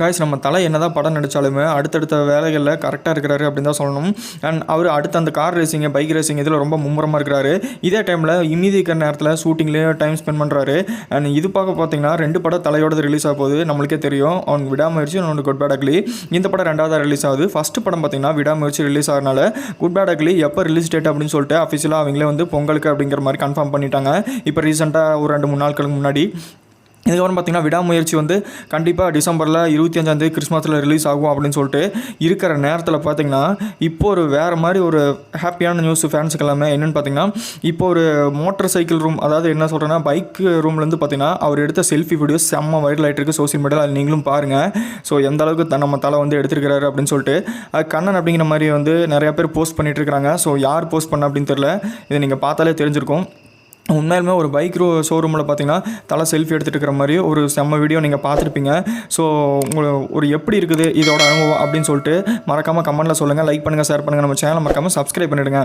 Guys நம்ம தலை என்ன தான் படம் நடித்தாலுமே அடுத்தடுத்த வேலைகளில் கரெக்டாக இருக்கிறாரு அப்படின்னு தான் சொல்லணும். அண்ட் அவர் அடுத்த அந்த கார் ரேசிங்கு பைக் ரேசிங் இதில் ரொம்ப மும்முரமாக இருக்கிறாரு. இதே டைமில் இமீதி இருக்கிற நேரத்தில் ஷூட்டிங்லேயே டைம் ஸ்பெண்ட் பண்ணுறாரு அண்ட் இது பார்க்க பார்த்தீங்கன்னா ரெண்டு படம் தலையோடது ரிலீஸ் ஆக போகுது. நம்மளுக்கே தெரியும். அவன் விடாமுயற்சி அவனோட குட் பேட் அக்லி இந்த படம் ரெண்டாவது ரிலீஸ் ஆகுது. ஃபஸ்ட்டு படம் பார்த்தீங்கன்னா விடாமுயற்சி ரிலீஸ் ஆகிறனால குட் பேட் அக்லி எப்போ ரிலீஸ் டேட் அப்படின்னு சொல்லிட்டு அஃபிஷியலாக அவங்களே வந்து பொங்கலுக்கு அப்படிங்கிற மாதிரி கன்ஃபார்ம் பண்ணிட்டாங்க. இப்போ ரீசெண்டாக ஒரு ரெண்டு மூணு நாட்களுக்கு முன்னாடி. இதுக்கப்புறம் பார்த்தீங்கன்னா விடாமுயற்சி வந்து கண்டிப்பாக டிசம்பரில் இருபத்தி அஞ்சாந்தேதி கிறிஸ்மஸில் ரிலீஸ் ஆகும் அப்படின்னு சொல்லிட்டு இருக்கிற நேரத்தில் பார்த்தீங்கன்னா இப்போ ஒரு வேறு மாதிரி ஒரு ஹாப்பியான நியூஸ் ஃபேன்ஸுக்கு எல்லாமே என்னென்னு பார்த்தீங்கன்னா இப்போ ஒரு மோட்டார் சைக்கிள் ரூம் அதாவது என்ன சொல்கிறேன்னா பைக் ரூம்லேருந்து பார்த்தீங்கன்னா அவர் எடுத்த செல்ஃபி வீடியோஸ் செம்ம வைரல் ஆகிட்டு இருக்குது சோசியல் மீடியாவில் அது நீங்களும் பாருங்கள் ஸோ எந்த அளவுக்கு த- நம்ம தலை வந்து எடுத்திருக்கிறாரு அப்படின்னு சொல்லிட்டு அது கண்ணன் அப்படிங்கிற மாதிரி வந்து நிறையா பேர் போஸ்ட் பண்ணிட்டு இருக்கிறாங்க. ஸோ யார் போஸ்ட் பண்ண அப்படின்னு தெரில இதை நீங்கள் பார்த்தாலே தெரிஞ்சிருக்கும். உண்மையிலுமே ஒரு பைக் ரோ ஷோரூமில் பார்த்தீங்கன்னா தலை செல்ஃபி எடுத்துகிட்டு இருக்கிற மாதிரி ஒரு செம்ம வீடியோ நீங்கள் பார்த்துருப்பீங்க ஸோ உங்களை ஒரு எப்படி இருக்குது இதோட அனுபவம் அப்படின்னு சொல்லிட்டு மறக்காமல் கமெண்ட்டில் சொல்லுங்கள் லைக் பண்ணுங்கள் ஷேர் பண்ணுங்கள் நம்ம சேனல் மறக்காமல் சப்ஸ்கிரைப் பண்ணிவிடுங்க